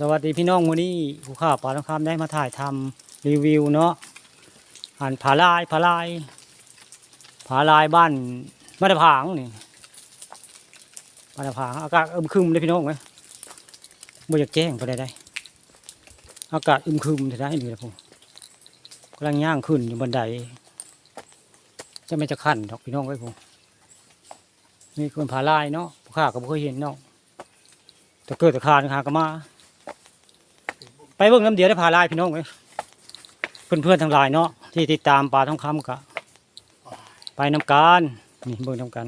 สวัสดีพี่น้องวันนี้ผู้ข่าวปลาทองคำได้มาถ่ายทำรีวิวเนาะอ่านผาลายผาลายผาลายบ้านบ้าตะผางนี่บ้าตะผางอากาศอึมครึมเลยพี่น้องไหมบ่อยากแจ้งไปได้ได้อากาศอึมครึมได้นี่แหละผมกำลังย่างขึ้นอยู่บันไดจะไม่จะขั้นดอกพี่น้องไว้ผมนี่คนผาลายเนาะผู้ข่าวก็บ่เคยเห็นเนาะแต่เกิดแต่คานคาก็มา ไปเบิ่งน้ำเดียวได้พาลายพี่น้องเลยเพื่อนๆทั้งหลายเนาะที่ติดตามปลาทองคำกะไปน้ำการนี่เบิ่งน้ำกัน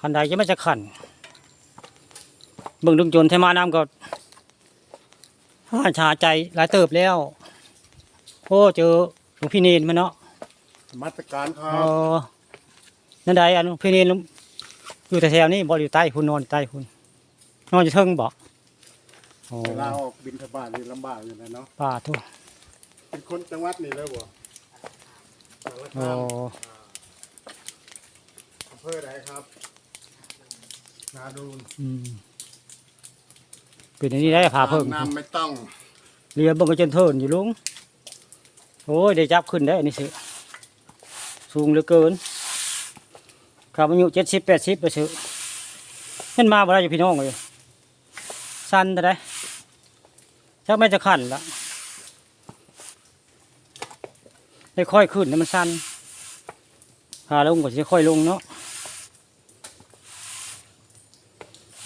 ขันใดจะไม่จะขันเบิ่งดึงจนเทมาน้ำก็ห้าชาใจหลายเติบแล้วโอ้เจอหลวงพี่เนนมาเนาะมาตรการคเอรับอนั่นใดอันหลวงพี่เนนอยู่แต่แถวนี้บ่อยู่ใต้คุณนอนอยู่ใต้คุณนอนอยู่เทิงบ่ โอ้เวลาออกบินทบาทนี่ลำบากอยู่นะเนาะป่าทุกเป็นคนจังหวัดนี่เลยบ่สารโอ้คามอำเภอใดครับนาดูนอืมเป็นอันนี้ได้พาเพิ่มน้ำไม่ต้องเรือเบังก็จนเทินอยู่ลุงโอ้ยได้จับขึ้นได้อันนี้สิสูงเหลือเกินขับอายุเจ็ดสิบแปดสิบไปสิเห็นมาบ่ได้อยู่พี่น้องเลย สั้นแต่ได้ชักไม่จะขันละได้ค่อยขึ้นนะมันสั้นพาลงก็จะค่อยลงเนาะ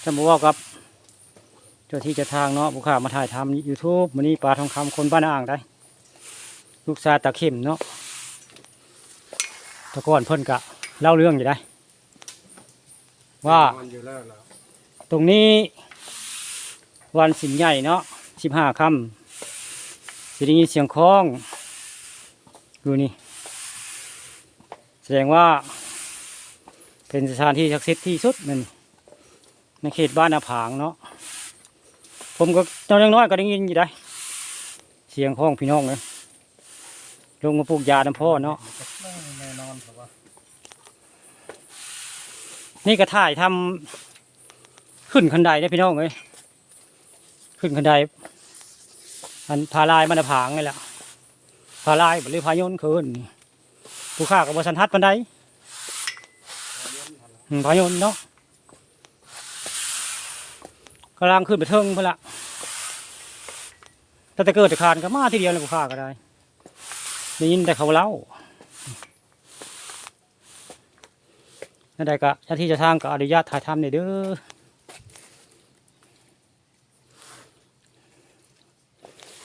ถ้าบอกว่ากับเจ้าที่เจะทางเนาะบุคคามาถ่ายทำยูทูบมันนี้ปลาทองคำคนบ้านอ่างได้ ลูกชายตาเข้มเนาะแตะก่อนเพิ่นกะเล่าเรื่องอยู่ได้ ว่านอนอยู่แล้วล่ะตรงนี้ วันสินใหญ่เนาะสิบห้าคำสิได้ยินเสียงคล้อง ดูนี่ แสดงว่า เป็นสถานที่ศักดิ์สิทธิ์ที่สุดนั่นในเขตบ้านนาผางเนาะผมก็ตอนยังน้อยก็ได้ยินอยู่ได้ เสียงห้องพี่น้องเลยลงมาปลูกยาน้ำพ่อเนาะนี่ก็ถ่ายทำขึ้นคันไดได้พี่น้องเลย ขึ้นคันไดอันพาลายมันผางไงแหละพาลายหรือพายนขึ้นผู้ข้ากับบสันทัดปันไดอืมพายนเนาะกำลังขึ้นไปเทิงเพื่อละแต่แต่เกิดแต่คานก็มาทีเดียวเลยผู้ข้าก็ได้ได้ยินแต่เขาเล่านั่นใดก็เจ้าที่จะทางก็อนุญาตถ่ายทำเนี่ยเด้อ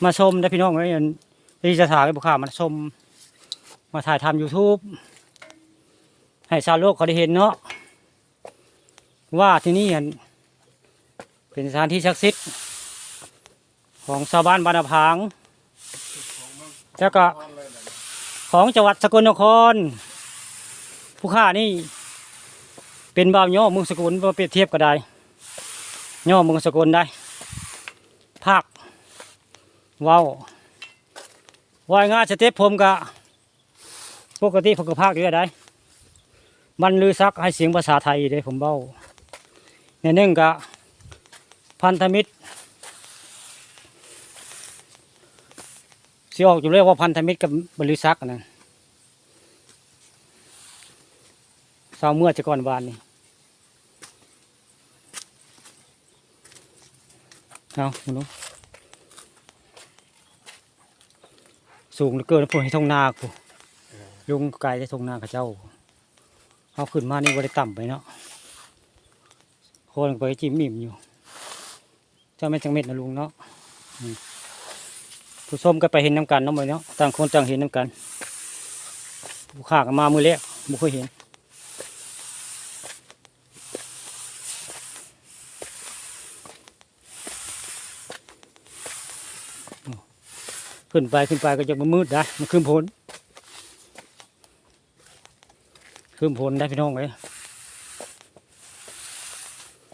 มาชมได้พี่น้องเอ้ยอันที่จะถ่ายไปบุคคามาชม มาถ่ายทำ YouTube ให้ชาวโลกเขาได้เห็นเนาะว่าที่นี่อันเป็นสถานที่ศักดิ์สิทธิ์ของชาวบ้านบานาพางแล้วก็ของจังหวัดสกลนคร ผู้ฆ่านี่ เป็นบ่าวย่อเมืองสกลบ่เปรียบเทียบก็ได้ย่อเมืองสกลได้ ภาค ว้าว่ายงานสเต็ปผมกะปกติผมก็ภาคอยู่ได้ มันลือซักให้เสียงภาษาไทยเด้ผมเบ้าในหนึ่งกะพันธมิตรสิออกอยู่เรียกว่าพันธมิตรกับบริษัทนั่นสาวเมื่อจะก่อนวานนี่เอาคุณลุง สูงเหลือเกินพวกให้ทงนากูลุงไกลได้ทงนาข้าเจ้าเขาขึ้นมานี่บริต่ำไปเนาะโคนไปจิ้มมิ่มอยู่ เจ้าแม่จังเม็ดนะลุงเนาะผู้ส้มก็ไปเห็นน้ำกันเนาะมือเนาะต่างคนต่างเห็นน้ำกันผู้ขากมามือเล็กบุเคยเห็น ขึ้นไปขึ้นไปก็จะมันมืดได้มันคืมพลคืมพลได้พี่น้องเลย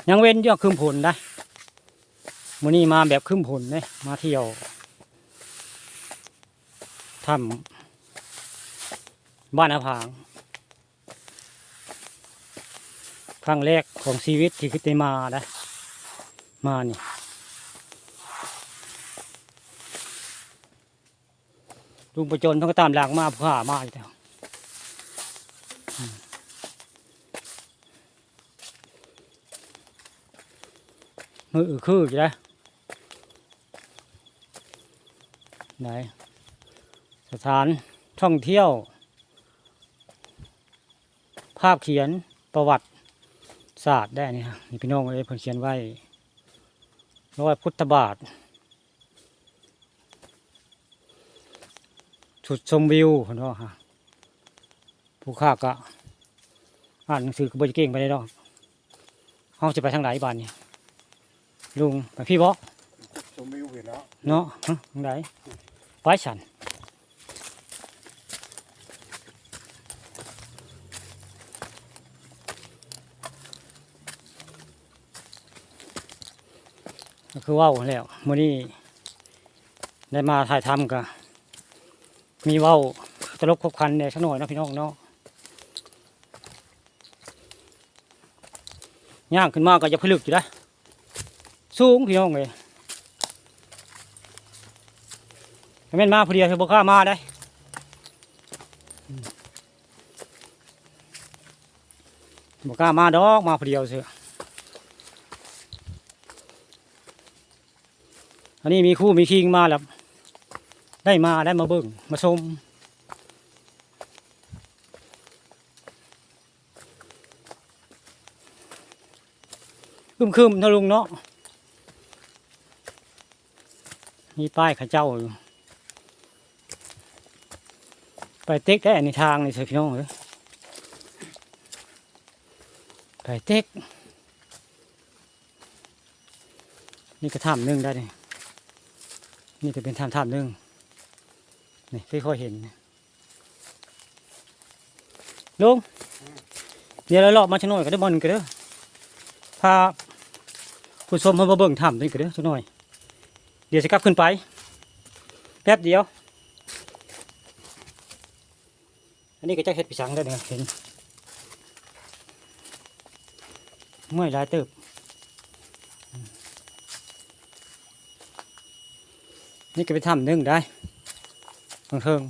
ยังเว้นอยอคืมพลได้มื่อนี้มาแบบคืมพลเลยมาเที่ยวทำบ้านอาผางครั้งแรกของชีวิตที่คิดได้มาได้มานี่ ลุงประจนต้องก็ตามหลังมาผู้ขามาอยู่แล้วมมือคืออยู่แล้วไหนสถานท่องเที่ยว ภาพเขียนประวัติศาสตร์ได้นี่ฮะนี่พี่น้องเอ้ยเพิ่นเขียนไว้ร้อยพุทธบาท จุดชมวิวเห็นบ่ฮะผู้ข้าก็อ่านหนังสือก็บ่จะเก่งไปได้ดอกเฮาจะไปทางไหนบ้านนี่ลุงไปพี่บ่ชมวิวเห็นแล้วเนาะฮะทางไหนไปฉันก็คือเว่าวแล้วมื่อนี้ได้มาถ่ายทำก็ มีเว่าวตลบคบคันเนี่ยสักหน่อยนะพี่น้องเนาะย่างขึ้นมาก็จะผลึกอยู่ได้สูงพี่น้องเลยแม่นมาพอดีเธอบอกล้ามาได้บอกล้ามาดอกมาพอดีเสืออันนี้มีคู่มีคิงมาแล้ว ได้มาได้มาเบิ่งมาชมคึมคึมๆเท่าลุงเนาะมีป้ายข้าเจ้าอยู่ไปเต็กได้ในทางนี่สิพี่น้องเลยไปเต็ก นี่ก็ทำหนึ่งได้นี่นี่จะเป็นทางทางหนึ่ง นี่ค่อยๆเห็นลุงเดี๋ยวเราเลาะมาชะหน่อยก็ได้บอลกันเด้อพาผู้ชมมาเบิ่งถ้ำด้วยกันเด้อชะหน่อย เดี๋ยวจะกลับขึ้นไป แป๊บเดียว อันนี้ก็จะเห็ดปีสังได้เนี่ยเห็นเมื่อยลายเติบนี่ก็ไปทำนึ่งได้ บางเทิง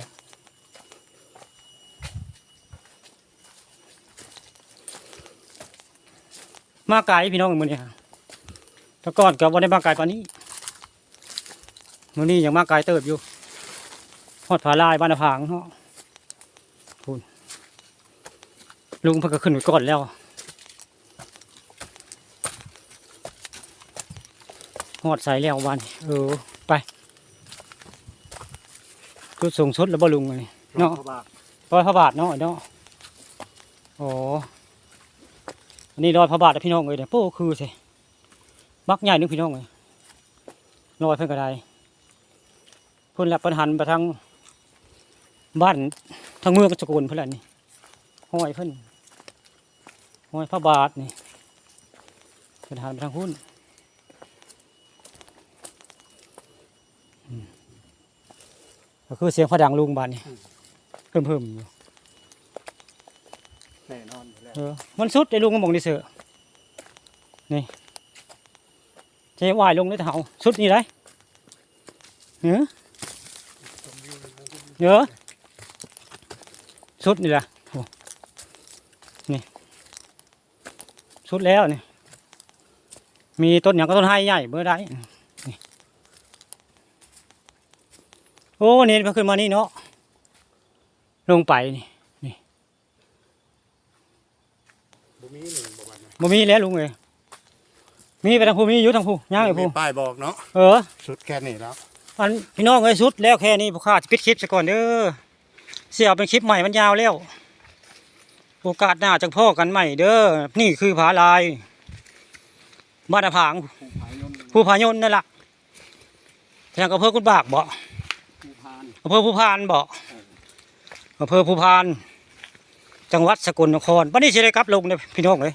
มาไกลพี่น้องมือนี้ครับแต่ก่อนกับวันได้มาไกลปานนี้มือนี้ยังมาไกลเติบอยู่ฮอดผาลายบ้านผางเนาะพูนลุงเพิ่งก็ขึ้นไปก่อนแล้วฮอดใส่แล้ววันเออ คือสูงสุดแล้วบ่ลุงเลยเนาะพระบาทร้อยพระบาทเนาะเนาะโอ้อันนี้ร้อยพระบาทนะพี่น้องเลยเนี่ยโป้คือสิบักใหญ่นึงพี่น้องเลยร้อยเพิ่นก็ได้เพิ่นแหละปัญหันไปทางบ้านทางเมืองกสกุลเพิ่นแหละนี่ห้อยเพิ่นห้อยพระบาทนี่เพิ่นหันไปทางหุ้น ก็คือเสียงพระดังลุงบานนี่เพิ่มเพิ่มๆอยู่แน่นอนอยู่แล้วเออมันสุดไอ้ลุงก็มองนี่เสือะนี่จะวายลงได้เท่าสุดนี่ไรเออเยอะสุดนี่แหละโอ้นี่สุดแล้วนี่มีต้นอย่างก็ต้นไม้ใหญ่เมื่อได้นี่ โอ้นี่เพิ่งขึ้นมานี่เนาะลงไปนี่บ่มีหนึ่งบ่วันนะบ่มีแล้วลุงเอ้ยมีไปทางผู้มีอยู่ทางผู้ย่างไอ้มีผู้ป้ายบอกเนาะเออ สุดแค่นี้แล้วอันพี่น้องเอ้ยสุดแล้วแค่นี้ผู้ข้าจะปิดคลิปซะก่อนเด้อเสียเอาเป็นคลิปใหม่มันยาวแล้ว โอกาสหน้าจังพ่อกันใหม่เด้อนี่คือผาลายบ้านอาผางภูผายนผู้พายนนั่นล่ะทางอำเภอกุดบากบ่ภูพาน อำเภอภูพานบอกอำเภอภูพาน จังหวัดสกลนครวันนี้สิได้กลับลงเด้อพี่น้องเลย